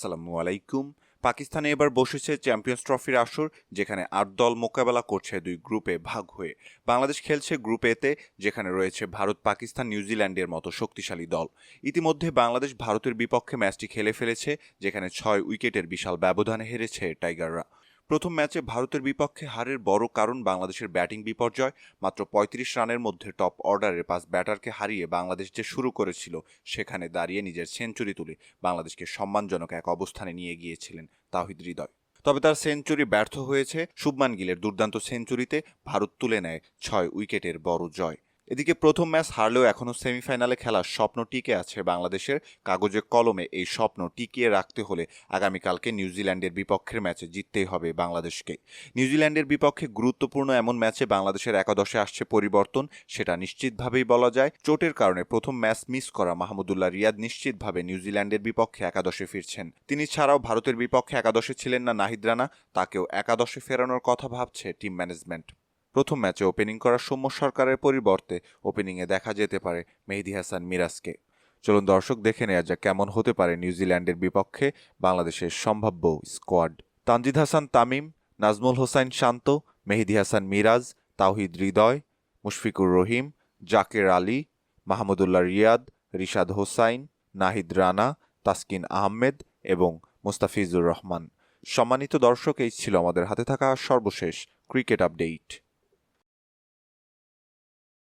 আসসালামু আলাইকুম। পাকিস্তানে এবার বসেছে চ্যাম্পিয়ন্স ট্রফির আসর, যেখানে আট দল মোকাবেলা করছে দুই গ্রুপে ভাগ হয়ে। বাংলাদেশ খেলছে গ্রুপ এতে যেখানে রয়েছে ভারত, পাকিস্তান নিউজিল্যান্ডের মতো শক্তিশালী দল। ইতিমধ্যে বাংলাদেশ ভারতের বিপক্ষে ম্যাচটি খেলে ফেলেছে, যেখানে ছয় উইকেটের বিশাল ব্যবধানে হেরেছে টাইগাররা। প্রথম ম্যাচে ভারতের বিপক্ষে হারের বড় কারণ বাংলাদেশের ব্যাটিং বিপর্যয়। মাত্র পঁয়ত্রিশ রানের মধ্যে টপ অর্ডারের পাঁচ ব্যাটারকে হারিয়ে বাংলাদেশ যে শুরু করেছিল, সেখানে দাঁড়িয়ে নিজের সেঞ্চুরি তুলে বাংলাদেশকে সম্মানজনক এক অবস্থানে নিয়ে গিয়েছিলেন তাহিদ হৃদয়। তবে তার সেঞ্চুরি ব্যর্থ হয়েছে। শুভমান গিলের দুর্দান্ত সেঞ্চুরিতে ভারত তুলে নেয় ছয় উইকেটের বড় জয়। এদিকে প্রথম ম্যাচ হারলেও এখনও সেমিফাইনালে খেলার স্বপ্ন টিকে আছে বাংলাদেশের কাগজে কলমে। এই স্বপ্ন টিকিয়ে রাখতে হলে আগামীকালকে নিউজিল্যান্ডের বিপক্ষের ম্যাচে জিততেই হবে বাংলাদেশকে। নিউজিল্যান্ডের বিপক্ষে গুরুত্বপূর্ণ এমন ম্যাচে বাংলাদেশের একাদশে আসছে পরিবর্তন, সেটা নিশ্চিতভাবেই বলা যায়। চোটের কারণে প্রথম ম্যাচ মিস করা মাহমুদুল্লাহ রিয়াদ নিশ্চিতভাবে নিউজিল্যান্ডের বিপক্ষে একাদশে ফিরছেন। তিনি ছাড়াও ভারতের বিপক্ষে একাদশে ছিলেন না নাহিদ রানা, তাকেও একাদশে ফেরানোর কথা ভাবছে টিম ম্যানেজমেন্ট। প্রথম ম্যাচে ওপেনিং করার সৌম্য সরকারের পরিবর্তে ওপেনিংয়ে দেখা যেতে পারে মেহেদি হাসান মিরাজকে। চলুন দর্শক দেখে নেওয়া যাক কেমন হতে পারে নিউজিল্যান্ডের বিপক্ষে বাংলাদেশের সম্ভাব্য স্কোয়াড। তানজিদ হাসান তামিম, নাজমুল হোসাইন শান্ত, মেহেদি হাসান মিরাজ, তাওহিদ হৃদয়, মুশফিকুর রহিম, জাকের আলী, মাহমুদুল্লাহ রিয়াদ, রিশাদ হোসাইন, নাহিদ রানা, তাসকিন আহমেদ এবং মুস্তাফিজুর রহমান। সম্মানিত দর্শক, এই ছিল আমাদের হাতে থাকা সর্বশেষ ক্রিকেট আপডেট।